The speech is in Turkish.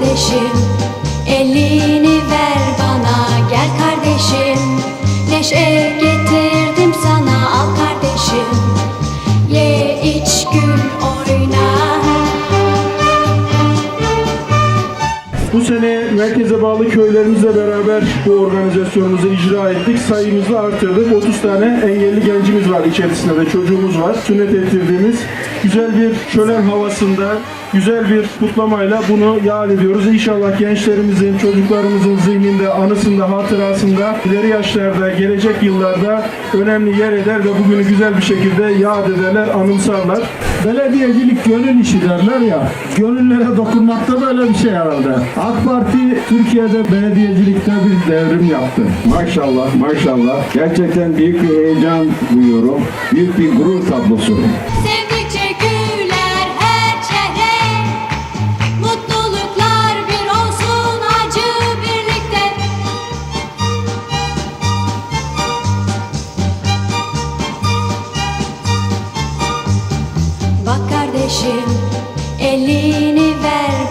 kardeşim Elini ver bana gel kardeşim Neşe getirdim sana al kardeşim Ye iç gül oyna Bu sene merkeze bağlı köylerimizle beraber bu organizasyonumuzu icra ettik. Sayımızı artırdık. 30 tane engelli gencimiz var içerisinde de çocuğumuz var. Sünnet ettirdiğimiz güzel bir şölen havasında güzel bir kutlamayla bunu yad ediyoruz. İnşallah gençlerimizin, çocuklarımızın zihninde, anısında, hatırasında ileri yaşlarda, gelecek yıllarda önemli yer eder ve bugünü güzel bir şekilde yad ederler, anımsarlar. Belediyecilik gönül işi derler ya. Gönüllere dokunmakta böyle bir şey herhalde. AK Parti Türkiye'de belediyecilikte bir devrim yaptı. Maşallah maşallah. Gerçekten büyük bir heyecan duyuyorum. Büyük bir gurur tablosu. Sevdikçe Kardeşim. Elini ver